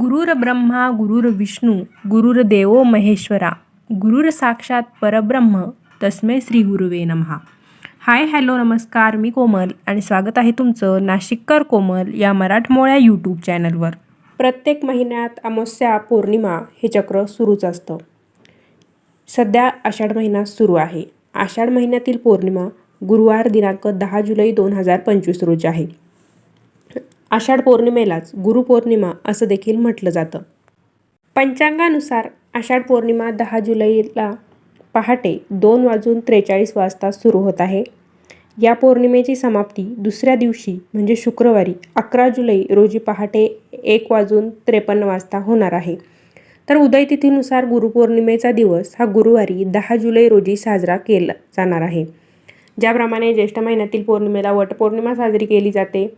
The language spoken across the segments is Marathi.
गुरुर ब्रह्मा गुरुर विष्णू गुरुर देवो महेश्वरा गुरुर साक्षात परब्रह्म तस्मै श्री गुरुवे नमहा. हाय हॅलो नमस्कार मी कोमल आणि स्वागत आहे तुमचं नाशिककर कोमल या मराठमोळ्या यूट्यूब चॅनलवर. प्रत्येक महिन्यात अमावस्या पौर्णिमा हे चक्र सुरूच असतं. सध्या आषाढ महिना सुरू आहे. आषाढ महिन्यातील पौर्णिमा गुरुवार दिनांक दहा जुलै दोन हजार पंचवीस रोजी आहे. आषाढ पौर्णिमेलाच गुरुपौर्णिमा असं देखील म्हटलं जातं. पंचांगानुसार आषाढ पौर्णिमा दहा जुलैला पहाटे दोन वाजून त्रेचाळीस वाजता सुरू होत आहे. या पौर्णिमेची समाप्ती दुसऱ्या दिवशी म्हणजे शुक्रवारी अकरा जुलै रोजी पहाटे एक वाजून त्रेपन्न वाजता होणार आहे. तर उदयतिथीनुसार गुरुपौर्णिमेचा दिवस हा गुरुवारी दहा जुलै रोजी साजरा केला जाणार आहे. ज्याप्रमाणे ज्येष्ठ महिन्यातील पौर्णिमेला वटपौर्णिमा साजरी केली जाते.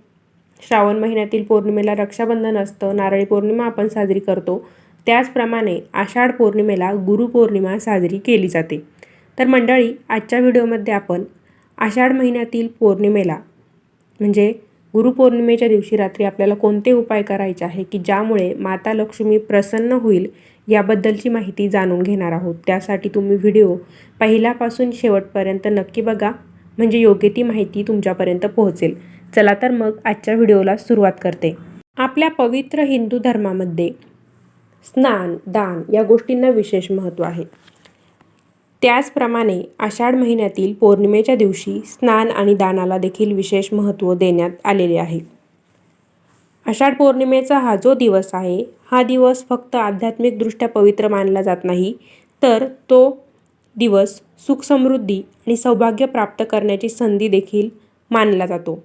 श्रावण महिन्यातील पौर्णिमेला रक्षाबंधन असतं नारळी पौर्णिमा आपण साजरी करतो. त्याचप्रमाणे आषाढ पौर्णिमेला गुरुपौर्णिमा साजरी केली जाते. तर मंडळी आजच्या व्हिडिओमध्ये आपण आषाढ महिन्यातील पौर्णिमेला म्हणजे गुरुपौर्णिमेच्या दिवशी रात्री आपल्याला कोणते उपाय करायचे आहे की ज्यामुळे माता लक्ष्मी प्रसन्न होईल याबद्दलची माहिती जाणून घेणार आहोत. त्यासाठी तुम्ही व्हिडिओ पहिल्यापासून शेवटपर्यंत नक्की बघा म्हणजे योग्य ती माहिती तुमच्यापर्यंत पोहोचेल. चला तर मग आजच्या व्हिडिओला सुरुवात करते. आपल्या पवित्र हिंदू धर्मामध्ये स्नान दान या गोष्टींना विशेष महत्त्व आहे. त्याचप्रमाणे आषाढ महिन्यातील पौर्णिमेच्या दिवशी स्नान आणि दानाला देखील विशेष महत्त्व देण्यात आलेले आहे. आषाढ पौर्णिमेचा हा जो दिवस आहे हा दिवस फक्त आध्यात्मिकदृष्ट्या पवित्र मानला जात नाही तर तो दिवस सुखसमृद्धी आणि सौभाग्य प्राप्त करण्याची संधी देखील मानला जातो.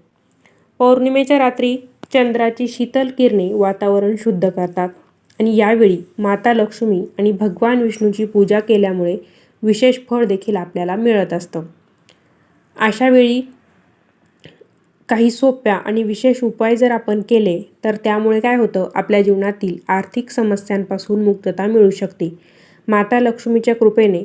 पौर्णिमेच्या रात्री चंद्राची शीतल किरणे वातावरण शुद्ध करतात. आणि यावेळी माता लक्ष्मी आणि भगवान विष्णूची पूजा केल्यामुळे विशेष फळ देखील आपल्याला मिळत असतं. अशा वेळी काही सोप्या आणि विशेष उपाय जर आपण केले तर त्यामुळे काय होतं? आपल्या जीवनातील आर्थिक समस्यांपासून मुक्तता मिळू शकते. माता लक्ष्मीच्या कृपेने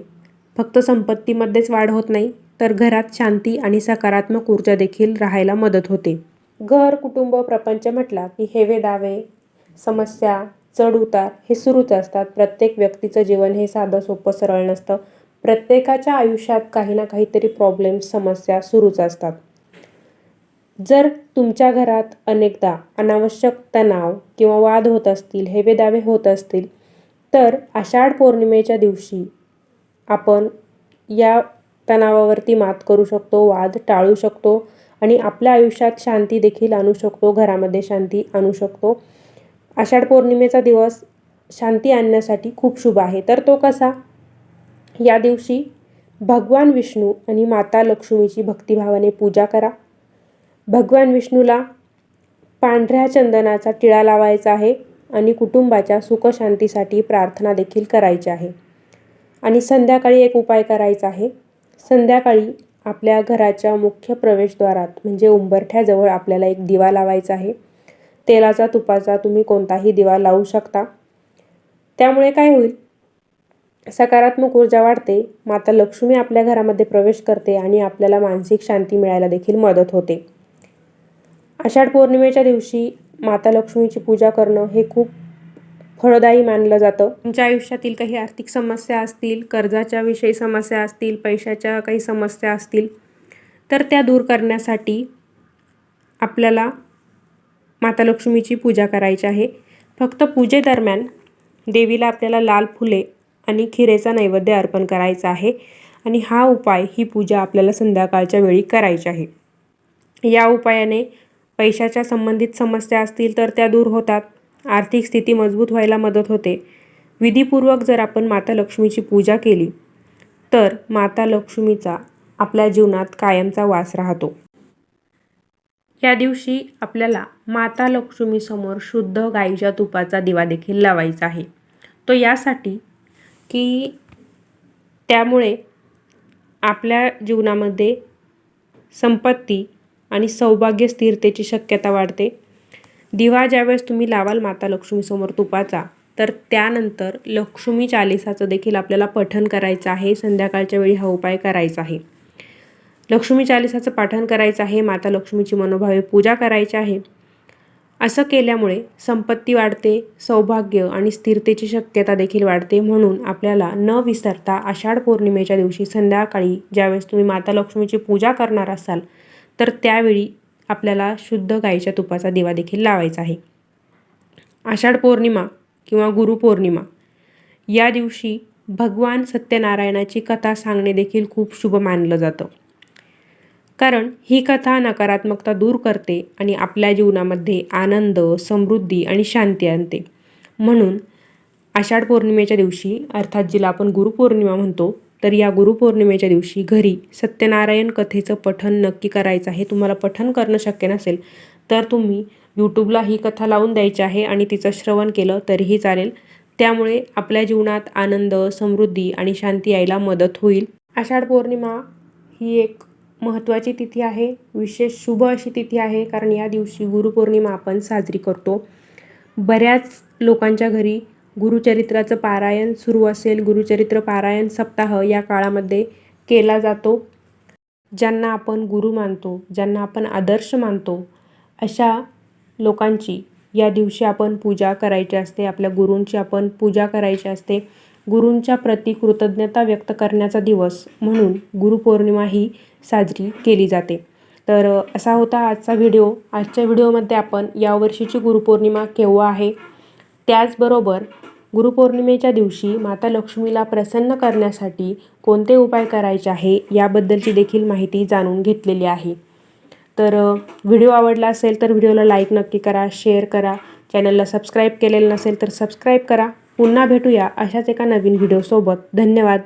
फक्त संपत्तीमध्येच वाढ होत नाही तर घरात शांती आणि सकारात्मक ऊर्जा देखील राहायला मदत होते. घर कुटुंब प्रपंच म्हटला की हेवे दावे समस्या चढ उतार हे सुरूच असतात. प्रत्येक व्यक्तीचं जीवन हे साधं सोपं सरळ नसतं. प्रत्येकाच्या आयुष्यात काही ना काहीतरी प्रॉब्लेम समस्या सुरूच असतात. जर तुमच्या घरात अनेकदा अनावश्यक तणाव किंवा वाद होत असतील हेवे दावे होत असतील तर आषाढ पौर्णिमेच्या दिवशी आपण या तणावावरती मात करू शकतो वाद टाळू शकतो. आणि आपल्या आयुष्यात शांती देखील आणू शकतो घरामध्ये शांती आणू शकतो. आषाढ पौर्णिमेचा दिवस शांती आणण्यासाठी खूप शुभ आहे. तर तो कसा? या दिवशी भगवान विष्णू आणि माता लक्ष्मीची भक्तिभावाने पूजा करा. भगवान विष्णूला पांढऱ्या चंदनाचा टिळा लावायचा आहे आणि कुटुंबाच्या सुखशांतीसाठी प्रार्थना देखील करायची आहे. आणि संध्याकाळी एक उपाय करायचा आहे. संध्याकाळी आपल्या घराच्या मुख्य प्रवेशद्वारात म्हणजे उंबरठ्याजवळ आपल्याला एक दिवा लावायचा आहे. तेलाचा तुपाचा तुम्ही कोणताही दिवा लावू शकता. त्यामुळे काय होईल? सकारात्मक ऊर्जा वाढते माता लक्ष्मी आपल्या घरामध्ये प्रवेश करते आणि आपल्याला मानसिक शांती मिळायला देखील मदत होते. आषाढ पौर्णिमेच्या दिवशी माता लक्ष्मीची पूजा करणं हे खूप फळदायी मानलं जातं. तुमच्या आयुष्यातील काही आर्थिक समस्या असतील कर्जाच्या विषयी समस्या असतील पैशाच्या काही समस्या असतील तर त्या दूर करण्यासाठी आपल्याला माता लक्ष्मीची पूजा करायची आहे. फक्त पूजेदरम्यान देवीला आपल्याला लाल फुले आणि खिरेचा नैवेद्य अर्पण करायचा आहे आणि हा उपाय ही पूजा आपल्याला संध्याकाळच्या वेळी करायची आहे. या उपायाने पैशाच्या संबंधित समस्या असतील तर त्या दूर होतात. आर्थिक स्थिती मजबूत व्हायला मदत होते. विधीपूर्वक जर आपण माता लक्ष्मीची पूजा केली तर माता लक्ष्मीचा आपल्या जीवनात कायमचा वास राहतो. या दिवशी आपल्याला माता लक्ष्मीसमोर शुद्ध गाईच्या तुपाचा दिवा देखील लावायचा आहे. तो यासाठी की त्यामुळे आपल्या जीवनामध्ये संपत्ती आणि सौभाग्य स्थिरतेची शक्यता वाढते. दिवा ज्यावेळेस तुम्ही लावाल माता लक्ष्मीसमोर तुपाचा तर त्यानंतर लक्ष्मी चालिसाचं देखील आपल्याला पठन करायचं आहे. संध्याकाळच्या वेळी हा उपाय करायचा आहे. लक्ष्मी चालिसाचं पाठन करायचं आहे. माता लक्ष्मीची मनोभावे पूजा करायची आहे. असं केल्यामुळे संपत्ती वाढते सौभाग्य आणि स्थिरतेची शक्यता देखील वाढते. म्हणून आपल्याला न विसरता आषाढ पौर्णिमेच्या दिवशी संध्याकाळी ज्यावेळेस तुम्ही माता लक्ष्मीची पूजा करणार असाल तर त्यावेळी आपल्याला शुद्ध गाईच्या तुपाचा दिवा देखील लावायचा आहे. आषाढ पौर्णिमा किंवा गुरुपौर्णिमा या दिवशी भगवान सत्यनारायणाची कथा सांगणे देखील खूप शुभ मानलं जातं. कारण ही कथा नकारात्मकता दूर करते आणि आपल्या जीवनामध्ये आनंद समृद्धी आणि शांती आणते. म्हणून आषाढ पौर्णिमेच्या दिवशी अर्थात जिला आपण गुरुपौर्णिमा म्हणतो तर या गुरुपौर्णिमेच्या दिवशी घरी सत्यनारायण कथेचं पठन नक्की करायचं आहे. तुम्हाला पठण करणं शक्य नसेल तर तुम्ही यूट्यूबला ही कथा लावून द्यायची आहे आणि तिचं श्रवण केलं तरीही चालेल. त्यामुळे आपल्या जीवनात आनंद समृद्धी आणि शांती यायला मदत होईल. आषाढ पौर्णिमा ही एक महत्त्वाची तिथी आहे. विशेष शुभ अशी तिथी आहे कारण या दिवशी गुरुपौर्णिमा आपण साजरी करतो. बऱ्याच लोकांच्या घरी गुरुचरित्राचं पारायण सुरू असेल. गुरुचरित्र पारायण सप्ताह या काळामध्ये केला जातो. ज्यांना आपण गुरु मानतो ज्यांना आपण आदर्श मानतो अशा लोकांची या दिवशी आपण पूजा करायची असते. आपल्या गुरूंची आपण पूजा करायची असते. गुरूंच्या प्रती कृतज्ञता व्यक्त करण्याचा दिवस म्हणून गुरुपौर्णिमा ही साजरी केली जाते. तर असा होता आजचा व्हिडिओ. आजच्या व्हिडिओमध्ये आपण यावर्षीची गुरुपौर्णिमा केव्हा आहे? त्याचबरोबर गुरुपौर्णिमेच्या दिवशी माता लक्ष्मीला प्रसन्न करण्यासाठी कोणते उपाय करायचे आहे याबद्दलची देखील माहिती जाणून घेतलेली आहे. तर व्हिडिओ आवडला असेल तर व्हिडिओला लाईक नक्की करा शेअर करा. चॅनलला सबस्क्राईब केलेलं नसेल तर सबस्क्राईब करा. पुन्हा भेटूया अशाच एका नवीन व्हिडिओसोबत. धन्यवाद.